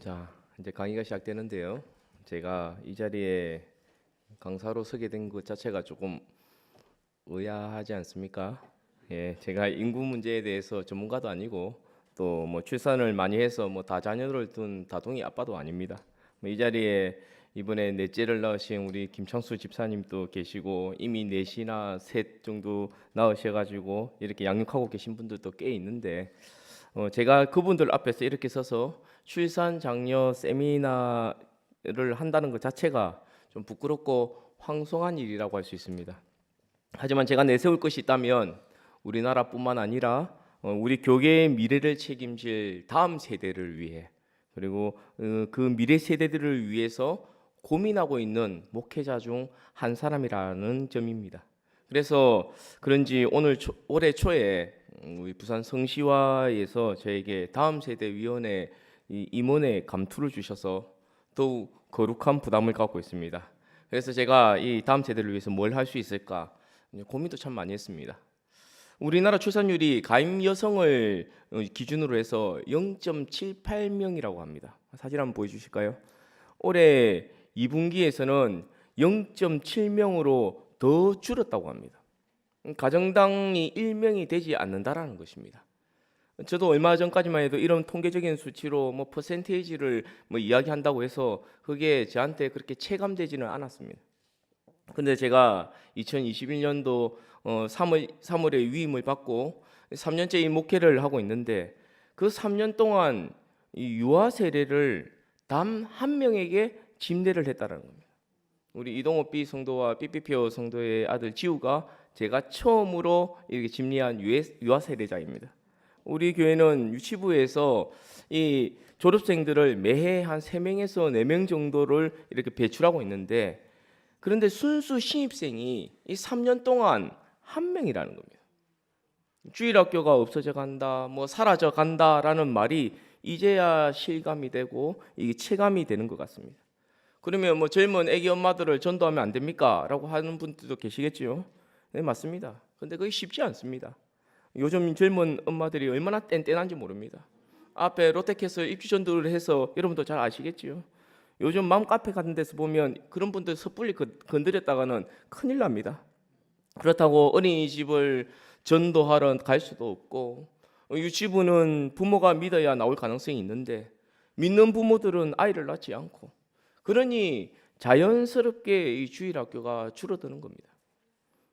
자, 이제 강의가 시작되는데요. 제가 이 자리에 강사로 서게 된 것 자체가 조금 의아하지 않습니까? 예, 제가 인구 문제에 대해서 전문가도 아니고 또 뭐 출산을 많이 해서 뭐 다 자녀를 둔 다둥이 아빠도 아닙니다. 뭐 이 자리에 이번에 넷째를 낳으신 우리 김창수 집사님도 계시고 이미 넷이나 셋 정도 낳으셔가지고 이렇게 양육하고 계신 분들도 꽤 있는데 어, 제가 그분들 앞에서 이렇게 서서 출산 장려 세미나를 한다는 것 자체가 좀 부끄럽고 황송한 일이라고 할 수 있습니다. 하지만 제가 내세울 것이 있다면 우리나라뿐만 아니라 어, 우리 교계의 미래를 책임질 다음 세대를 위해 그리고 어, 그 미래 세대들을 위해서 고민하고 있는 목회자 중 한 사람이라는 점입니다. 그래서 그런지 오늘 초, 올해 초에 음, 우리 부산 성시화에서 저에게 다음 세대 위원회 이 임원회 감투를 주셔서 더욱 거룩한 부담을 갖고 있습니다. 그래서 제가 이 다음 세대를 위해서 뭘 할 수 있을까 고민도 참 많이 했습니다. 우리나라 출산율이 가임 여성을 어, 기준으로 해서 0.78명이라고 합니다. 사진 한번 보여주실까요? 올해 2분기에서는 0.7명으로 더 줄었다고 합니다. 가정당이 1명이 되지 않는다라는 것입니다. 저도 얼마 전까지만 해도 이런 통계적인 수치로 뭐 퍼센테이지를 뭐 이야기한다고 해서 그게 저한테 그렇게 체감되지는 않았습니다. 근데 제가 2021년도 어 3월 3월에 위임을 받고 3년째 이 목회를 하고 있는데 그 3년 동안 이 유아 세례를 단 한 명에게 침례를 했다라는 겁니다. 우리 이동호 B 성도와 삐삐피오 성도의 아들 지우가 제가 처음으로 이렇게 유해- 유아 세례자입니다. 우리 교회는 유치부에서 이 졸업생들을 매해 한 3명에서 4명 정도를 이렇게 배출하고 있는데 그런데 순수 신입생이 이 3년 동안 한 명이라는 겁니다. 주일학교가 없어져 간다, 뭐 사라져 간다라는 말이 이제야 실감이 되고 이게 체감이 되는 것 같습니다. 그러면 뭐 젊은 애기 엄마들을 전도하면 안 됩니까? 라고 하는 분들도 계시겠지요. 네, 맞습니다. 근데 그게 쉽지 않습니다. 요즘 젊은 엄마들이 얼마나 뗀뗀한지 모릅니다. 앞에 롯데캐슬 입주 전도를 해서 여러분도 잘 아시겠지요. 요즘 맘 카페 같은 데서 보면 그런 분들 섣불리 건- 건드렸다가는 큰일 납니다. 그렇다고 어린이집을 전도하러 갈 수도 없고 어, 유치부는 부모가 믿어야 나올 가능성이 있는데 믿는 부모들은 아이를 낳지 않고 그러니 자연스럽게 이 주일 학교가 줄어드는 겁니다.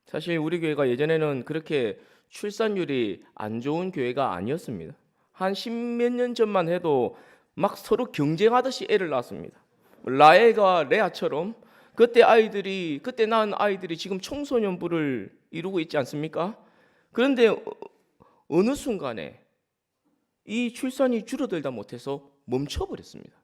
사실 우리 교회가 예전에는 그렇게 출산율이 안 좋은 교회가 아니었습니다. 한 십몇 년 전만 해도 막 서로 경쟁하듯이 애를 낳았습니다. 라엘과 레아처럼 그때 아이들이 그때 낳은 아이들이 지금 청소년부를 이루고 있지 않습니까? 그런데 어- 어느 순간에 이 출산이 줄어들다 못해서 멈춰버렸습니다.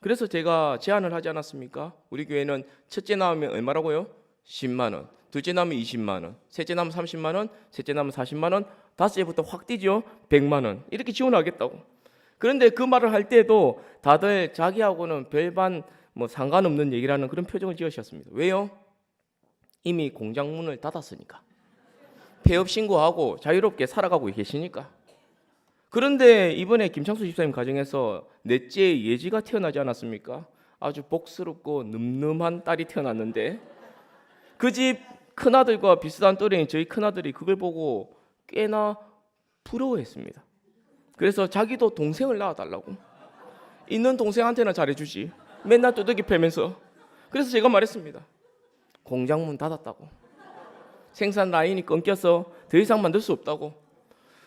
그래서 제가 제안을 하지 않았습니까? 우리 교회는 첫째 나오면 얼마라고요? 10만 원. 둘째 나오면 20만 원. 셋째 나오면 30만 원. 셋째 나오면 40만 원. 다섯째부터 확 뛰죠. 100만 원. 이렇게 지원하겠다고. 그런데 그 말을 할 때도 다들 자기하고는 별반 뭐 상관없는 얘기라는 그런 표정을 지으셨습니다. 왜요? 이미 공장 문을 닫았으니까. 폐업 신고하고 자유롭게 살아가고 계시니까. 그런데 이번에 김창수 집사님 가정에서 넷째 예지가 태어나지 않았습니까? 아주 복스럽고 늠름한 딸이 태어났는데 그 집 큰아들과 비슷한 또래인 저희 큰아들이 그걸 보고 꽤나 부러워했습니다. 그래서 자기도 동생을 낳아달라고 있는 동생한테는 잘해주지 맨날 두들기 패면서 그래서 제가 말했습니다. 공장 문 닫았다고 생산 라인이 끊겨서 더 이상 만들 수 없다고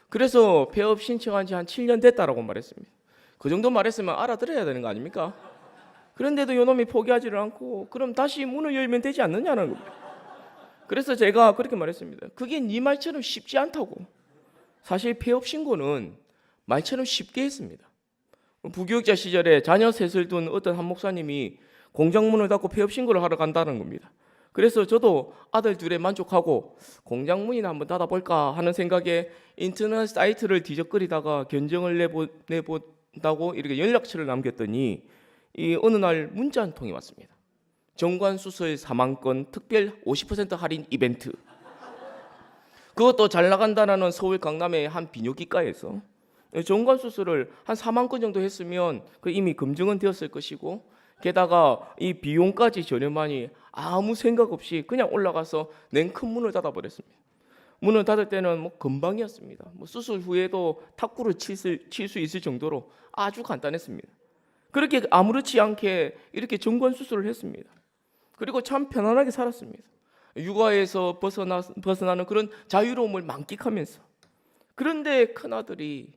그래서 폐업 신청한 지 한 7년 됐다라고 말했습니다. 그 정도 말했으면 알아들어야 되는 거 아닙니까? 그런데도 요놈이 포기하지를 않고 그럼 다시 문을 열면 되지 않느냐는 겁니다. 그래서 제가 그렇게 말했습니다. 그게 네 말처럼 쉽지 않다고. 사실 폐업 신고는 말처럼 쉽게 했습니다. 부교육자 시절에 자녀 셋을 둔 어떤 한 목사님이 공장 문을 닫고 폐업 신고를 하러 간다는 겁니다. 그래서 저도 아들 둘에 만족하고 공장 문이나 한번 닫아볼까 하는 생각에 인터넷 사이트를 뒤적거리다가 견적을 내보, 내본다고 이렇게 연락처를 남겼더니 이 어느 날 문자 한 통이 왔습니다. 정관 수술 4만 건 특별 50% 할인 이벤트. 그것도 잘 나간다라는 서울 강남의 한 비뇨기과에서 정관 수술을 한 4만 건 정도 했으면 그 이미 검증은 되었을 것이고 게다가 이 비용까지 저렴하니 아무 생각 없이 그냥 올라가서 냉큰 문을 닫아 버렸습니다. 문을 닫을 때는 뭐 금방이었습니다. 뭐 수술 후에도 탁구를 칠수 있을 정도로 아주 간단했습니다. 그렇게 아무렇지 않게 이렇게 정관 수술을 했습니다. 그리고 참 편안하게 살았습니다. 육아에서 벗어나, 벗어나는 그런 자유로움을 만끽하면서 그런데 큰아들이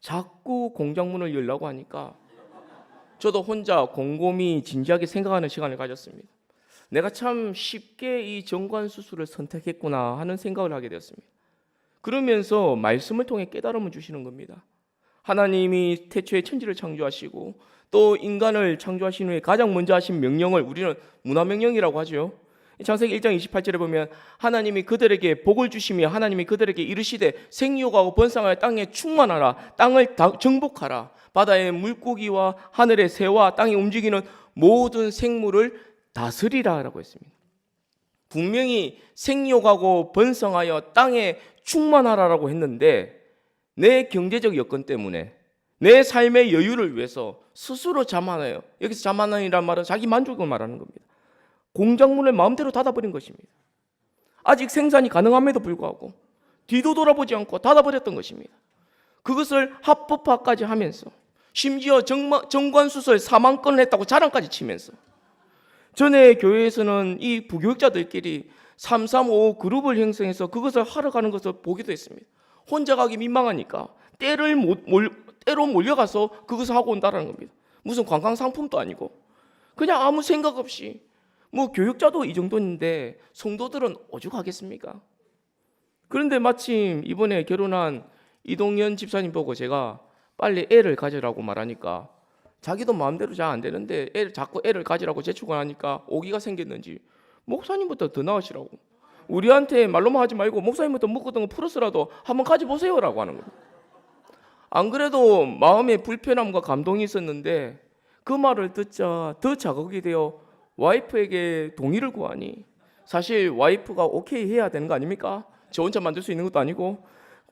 자꾸 공장 문을 열라고 하니까 저도 혼자 곰곰이 진지하게 생각하는 시간을 가졌습니다. 내가 참 쉽게 이 정관 수술을 선택했구나 하는 생각을 하게 되었습니다. 그러면서 말씀을 통해 깨달음을 주시는 겁니다. 하나님이 태초에 천지를 창조하시고 또 인간을 창조하신 후에 가장 먼저 하신 명령을 우리는 문화 명령이라고 하죠. 창세기 1장 28절에 보면 하나님이 그들에게 복을 주시며 하나님이 그들에게 이르시되 생육하고 번성하여 땅에 충만하라 땅을 다- 정복하라 바다의 물고기와 하늘의 새와 땅에 움직이는 모든 생물을 다스리라라고 했습니다. 분명히 생육하고 번성하여 땅에 충만하라라고 했는데 내 경제적 여건 때문에 내 삶의 여유를 위해서 스스로 자만해요. 여기서 자만이란 말은 자기 만족을 말하는 겁니다. 공장문을 마음대로 닫아버린 것입니다. 아직 생산이 가능함에도 불구하고 뒤도 돌아보지 않고 닫아버렸던 것입니다. 그것을 합법화까지 하면서 심지어 정관수설 4만 건을 했다고 자랑까지 치면서 전에 교회에서는 이 부교육자들끼리 335 그룹을 형성해서 그것을 하러 가는 것을 보기도 했습니다. 혼자 가기 민망하니까 때를 못, 몰, 때로 몰려가서 그것을 하고 온다는 겁니다. 무슨 관광 상품도 아니고 그냥 아무 생각 없이 뭐 교육자도 이 정도인데 성도들은 오죽하겠습니까? 그런데 마침 이번에 결혼한 이동현 집사님 보고 제가 빨리 애를 가지라고 말하니까 자기도 마음대로 잘 안 되는데 애를 자꾸 애를 가지라고 재촉을 하니까 오기가 생겼는지 목사님부터 더 나으시라고 우리한테 말로만 하지 말고 목사님부터 묻거든 거 풀어서라도 한번 가져보세요라고 하는 겁니다. 안 그래도 마음에 불편함과 감동이 있었는데 그 말을 듣자 더 자극이 되어 와이프에게 동의를 구하니 사실 와이프가 오케이 해야 되는 거 아닙니까? 저 혼자 만들 수 있는 것도 아니고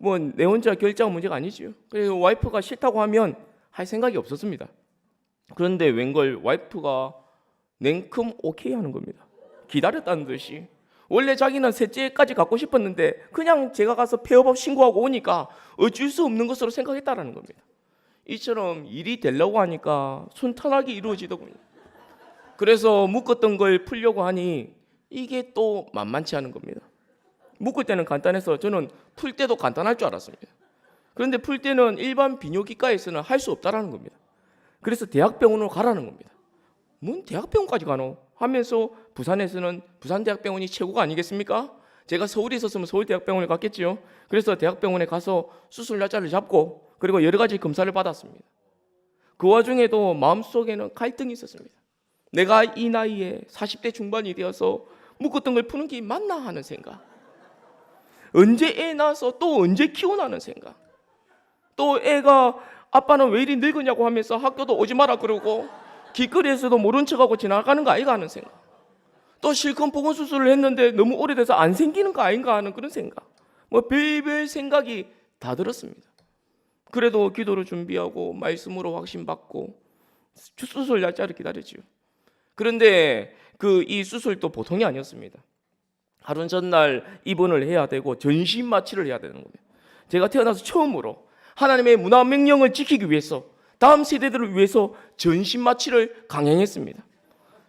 뭐 내 혼자 결정 문제가 아니죠. 그래서 와이프가 싫다고 하면 할 생각이 없었습니다. 그런데 웬걸 와이프가 냉큼 오케이 하는 겁니다. 기다렸다는 듯이. 원래 자기는 셋째까지 갖고 싶었는데 그냥 제가 가서 폐업업 신고하고 오니까 어쩔 수 없는 것으로 생각했다라는 겁니다. 이처럼 일이 되려고 하니까 순탄하게 이루어지더군요. 그래서 묶었던 걸 풀려고 하니 이게 또 만만치 않은 겁니다. 묶을 때는 간단해서 저는 풀 때도 간단할 줄 알았습니다. 그런데 풀 때는 일반 비뇨기과에서는 할 수 없다라는 겁니다. 그래서 대학병원으로 가라는 겁니다. 뭔 대학병원까지 가노? 하면서 부산에서는 부산대학병원이 최고가 아니겠습니까? 제가 서울에 있었으면 서울대학병원에 갔겠지요. 그래서 대학병원에 가서 수술 날짜를 잡고 그리고 여러 가지 검사를 받았습니다. 그 와중에도 마음속에는 갈등이 있었습니다. 내가 이 나이에 40대 중반이 되어서 묶었던 걸 푸는 게 맞나 하는 생각. 언제 애 낳아서 또 언제 키우나는 생각. 또 애가 아빠는 왜 이리 늙으냐고 하면서 학교도 오지 마라 그러고 길거리에서도 모른 척하고 지나가는 거 아이가 하는 생각. 또 실컷 보건 수술을 했는데 너무 오래돼서 안 생기는 거 아닌가 하는 그런 생각. 뭐 별별 생각이 다 들었습니다. 그래도 기도를 준비하고 말씀으로 확신 받고 수술 날짜를 기다렸지요. 그런데 그 이 수술도 보통이 아니었습니다. 하루 전날 입원을 해야 되고 전신 마취를 해야 되는 겁니다. 제가 태어나서 처음으로 하나님의 문화 명령을 지키기 위해서 다음 세대들을 위해서 전신 마취를 강행했습니다.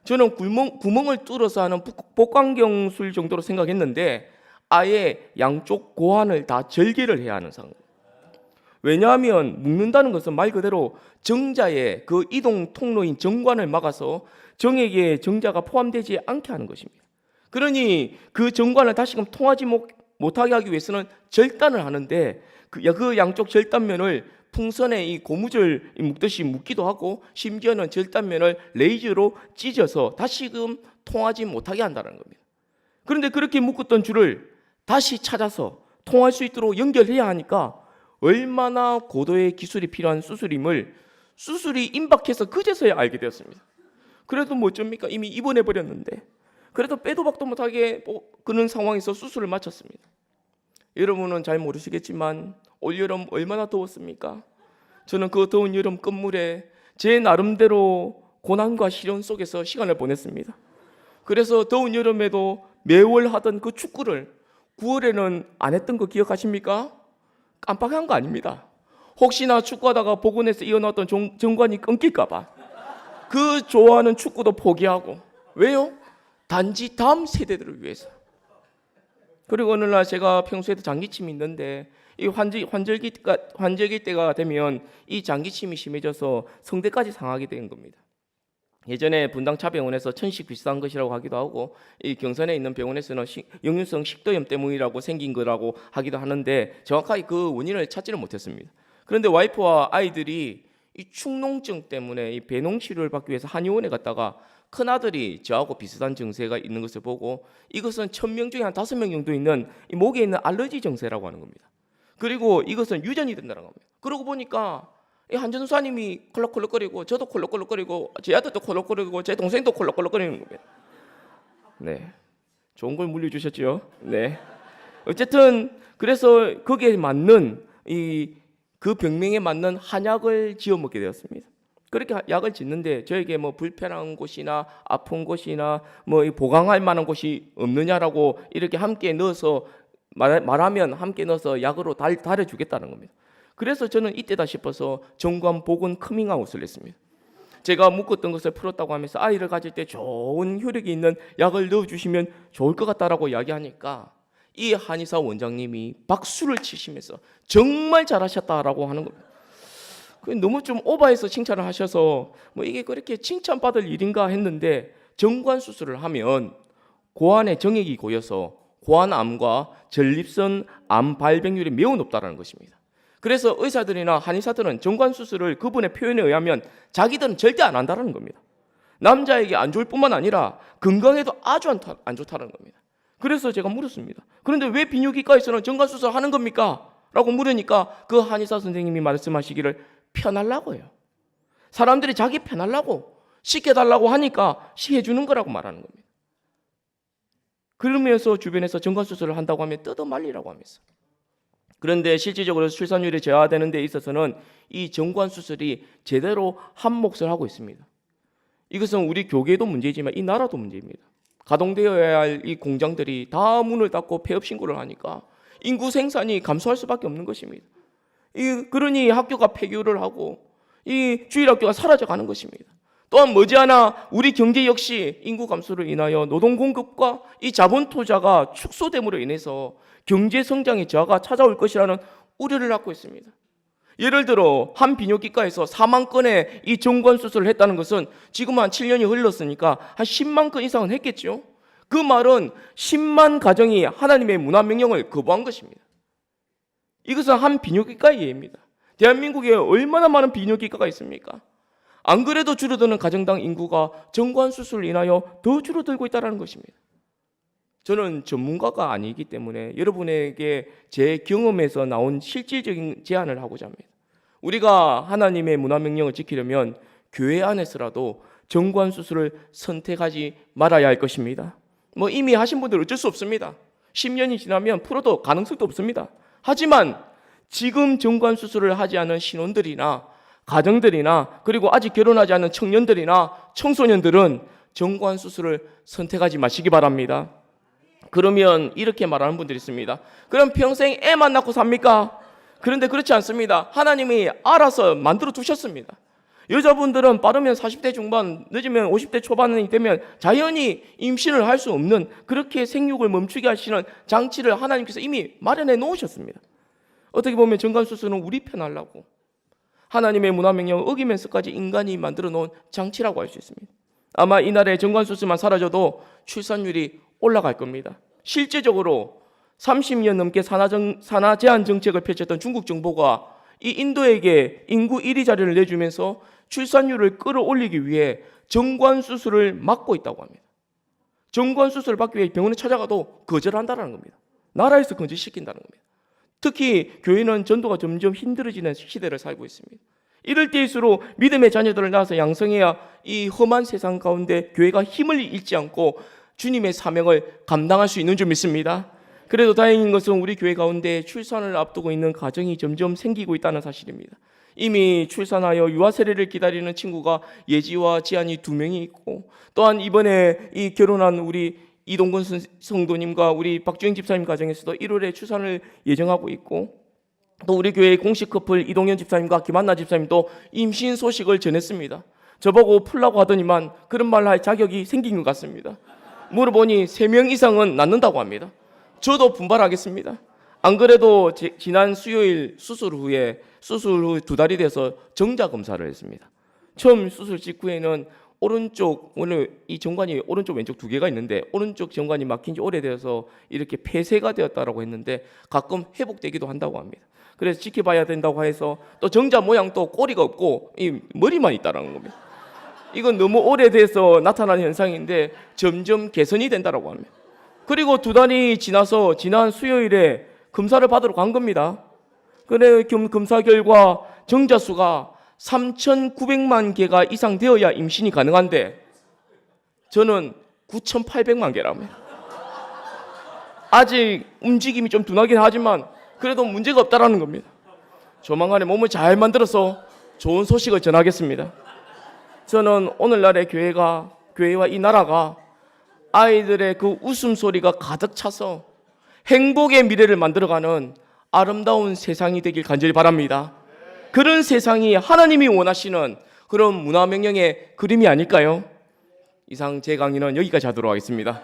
저는 구멍, 구멍을 뚫어서 하는 복- 복강경술 정도로 생각했는데 아예 양쪽 고환을 다 절개를 해야 하는 상황. 왜냐하면 묶는다는 것은 말 그대로 정자의 그 이동 통로인 정관을 막아서 정에게 정자가 포함되지 않게 하는 것입니다. 그러니 그 정관을 다시금 통하지 못, 못하게 하기 위해서는 절단을 하는데 그, 야- 그 양쪽 절단면을 풍선에 이 고무줄 묶듯이 묶기도 하고 심지어는 절단면을 레이저로 찢어서 다시금 통하지 못하게 한다는 겁니다. 그런데 그렇게 묶었던 줄을 다시 찾아서 통할 수 있도록 연결해야 하니까 얼마나 고도의 기술이 필요한 수술임을 수술이 임박해서 그제서야 알게 되었습니다. 그래도 뭐 어쩝니까? 이미 입원해 버렸는데. 그래도 빼도 박도 못하게 뭐 그런 상황에서 수술을 마쳤습니다. 여러분은 잘 모르시겠지만 올 여름 얼마나 더웠습니까? 저는 그 더운 여름 끝물에 제 나름대로 고난과 시련 속에서 시간을 보냈습니다. 그래서 더운 여름에도 매월 하던 그 축구를 9월에는 안 했던 거 기억하십니까? 깜빡한 거 아닙니다. 혹시나 축구하다가 복원해서 이어놨던 정- 정관이 끊길까봐 그 좋아하는 축구도 포기하고 왜요? 단지 다음 세대들을 위해서. 그리고 어느 날 제가 평소에도 장기침이 있는데 이 환절, 환절기 환절기 때가 되면 이 장기침이 심해져서 성대까지 상하게 된 겁니다. 예전에 분당차 병원에서 천식 비슷한 것이라고 하기도 하고 이 경선에 있는 병원에서는 식, 역류성 식도염 때문이라고 생긴 거라고 하기도 하는데 정확하게 그 원인을 찾지를 못했습니다. 그런데 와이프와 아이들이 이 축농증 때문에 이 배농 치료를 받기 위해서 한의원에 갔다가 큰 아들이 저하고 비슷한 증세가 있는 것을 보고 이것은 천 명 중에 한 다섯 명 정도 있는 이 목에 있는 알러지 증세라고 하는 겁니다. 그리고 이것은 유전이 된다는 겁니다. 그러고 보니까 이 한전수사님이 콜록콜록거리고 저도 콜록콜록거리고 제 아들도 콜록콜록거리고 제 동생도 콜록콜록거리는 겁니다. 네, 좋은 걸 물려주셨죠. 네, 어쨌든 그래서 거기에 맞는 이 그 병명에 맞는 한약을 지어 먹게 되었습니다. 그렇게 약을 짓는데 저에게 뭐 불편한 곳이나 아픈 곳이나 뭐이 보강할 만한 곳이 없느냐라고 이렇게 함께 넣어서 말, 말하면 함께 넣어서 약으로 달, 달여주겠다는 겁니다. 그래서 저는 이때다 싶어서 정관 복원 커밍아웃을 했습니다. 제가 묶었던 것을 풀었다고 하면서 아이를 가질 때 좋은 효력이 있는 약을 넣어주시면 좋을 것 같다라고 이야기하니까 이 한의사 원장님이 박수를 치시면서 정말 잘하셨다라고 하는 겁니다. 그 너무 좀 오버해서 칭찬을 하셔서 뭐 이게 그렇게 칭찬받을 일인가 했는데 정관 수술을 하면 고안의 정액이 고여서 고안암과 전립선 암 발병률이 매우 높다는 것입니다. 그래서 의사들이나 한의사들은 정관 수술을 그분의 표현에 의하면 자기들은 절대 안 한다는 겁니다. 남자에게 안 좋을 뿐만 아니라 건강에도 아주 안, 타- 안 좋다는 겁니다. 그래서 제가 물었습니다. 그런데 왜 비뇨기과에서는 정관 수술 하는 겁니까? 라고 물으니까 그 한의사 선생님이 말씀하시기를 편하려고요. 사람들이 자기 편하려고 시켜달라고 하니까 시해주는 거라고 말하는 겁니다. 그러면서 주변에서 정관 수술을 한다고 하면 뜯어 말리라고 하면서. 그런데 실질적으로 출산율이 저하되는 데 있어서는 이 정관 수술이 제대로 한 몫을 하고 있습니다. 이것은 우리 교계도 문제지만 이 나라도 문제입니다. 가동되어야 할 이 공장들이 다 문을 닫고 폐업 신고를 하니까 인구 생산이 감소할 수밖에 없는 것입니다. 이 그러니 학교가 폐교를 하고 이 주일 학교가 사라져 가는 것입니다. 또한 머지않아 우리 경제 역시 인구 감소로 인하여 노동 공급과 이 자본 투자가 축소됨으로 인해서 경제 성장의 저하가 찾아올 것이라는 우려를 갖고 있습니다. 예를 들어 한 비뇨기과에서 4만 건의 이 정관 수술을 했다는 것은 지금 한 7년이 흘렀으니까 한 10만 건 이상은 했겠죠. 그 말은 10만 가정이 하나님의 문화 명령을 거부한 것입니다. 이것은 한 비뇨기과의 예입니다. 대한민국에 얼마나 많은 비뇨기과가 있습니까? 안 그래도 줄어드는 가정당 인구가 정관 수술을 인하여 더 줄어들고 있다는 것입니다. 저는 전문가가 아니기 때문에 여러분에게 제 경험에서 나온 실질적인 제안을 하고자 합니다. 우리가 하나님의 문화 명령을 지키려면 교회 안에서라도 정관 수술을 선택하지 말아야 할 것입니다. 뭐 이미 하신 분들 어쩔 수 없습니다. 10년이 지나면 풀어도 가능성도 없습니다. 하지만 지금 정관 수술을 하지 않은 신혼들이나 가정들이나 그리고 아직 결혼하지 않은 청년들이나 청소년들은 정관 수술을 선택하지 마시기 바랍니다. 그러면 이렇게 말하는 분들이 있습니다. 그럼 평생 애만 낳고 삽니까? 그런데 그렇지 않습니다. 하나님이 알아서 만들어 두셨습니다. 여자분들은 빠르면 40대 중반, 늦으면 50대 초반이 되면 자연히 임신을 할 수 없는 그렇게 생육을 멈추게 하시는 장치를 하나님께서 이미 마련해 놓으셨습니다. 어떻게 보면 정관수술은 우리 편하려고 하나님의 문화 명령을 어기면서까지 인간이 만들어 놓은 장치라고 할 수 있습니다. 아마 이날의 정관수술만 사라져도 출산율이 올라갈 겁니다. 실제적으로 30년 넘게 산하정, 산하 제한 정책을 펼쳤던 중국 정부가 이 인도에게 인구 1위 자리를 내주면서 출산율을 끌어올리기 위해 정관 수술을 막고 있다고 합니다. 정관 수술을 받기 위해 병원에 찾아가도 거절한다는 겁니다. 나라에서 금지시킨다는 겁니다. 특히 교회는 전도가 점점 힘들어지는 시대를 살고 있습니다. 이럴 때일수록 믿음의 자녀들을 낳아서 양성해야 이 험한 세상 가운데 교회가 힘을 잃지 않고 주님의 사명을 감당할 수 있는 줄 믿습니다. 그래도 다행인 것은 우리 교회 가운데 출산을 앞두고 있는 가정이 점점 생기고 있다는 사실입니다. 이미 출산하여 유아 세례를 기다리는 친구가 예지와 지안이 두 명이 있고 또한 이번에 이 결혼한 우리 이동근 선- 성도님과 우리 박주영 집사님 가정에서도 1월에 출산을 예정하고 있고 또 우리 교회 공식 커플 이동현 집사님과 김한나 집사님도 임신 소식을 전했습니다. 저보고 풀라고 하더니만 그런 말 할 자격이 생긴 것 같습니다. 물어보니 3명 이상은 낳는다고 합니다. 저도 분발하겠습니다. 안 그래도 제- 지난 수요일 수술 후에 수술 후 두 달이 돼서 정자 검사를 했습니다. 처음 수술 직후에는 오른쪽 오늘 이 정관이 오른쪽 왼쪽 두 개가 있는데 오른쪽 정관이 막힌 지 오래돼서 이렇게 폐쇄가 되었다라고 했는데 가끔 회복되기도 한다고 합니다. 그래서 지켜봐야 된다고 해서 또 정자 모양도 꼬리가 없고 이 머리만 있다라는 겁니다. 이건 너무 오래돼서 나타나는 현상인데 점점 개선이 된다라고 합니다. 그리고 두 달이 지나서 지난 수요일에 검사를 받으러 간 겁니다. 그래 겸- 검사 결과 정자 수가 3,900만 개가 이상 되어야 임신이 가능한데 저는 9,800만 개랍니다. 아직 움직임이 좀 둔하긴 하지만 그래도 문제가 없다라는 겁니다. 조만간에 몸을 잘 만들어서 좋은 소식을 전하겠습니다. 저는 오늘날의 교회가 교회와 이 나라가 아이들의 그 웃음소리가 가득 차서 행복의 미래를 만들어가는 아름다운 세상이 되길 간절히 바랍니다. 그런 세상이 하나님이 원하시는 그런 문화 명령의 그림이 아닐까요? 이상 제 강의는 여기까지 하도록 하겠습니다.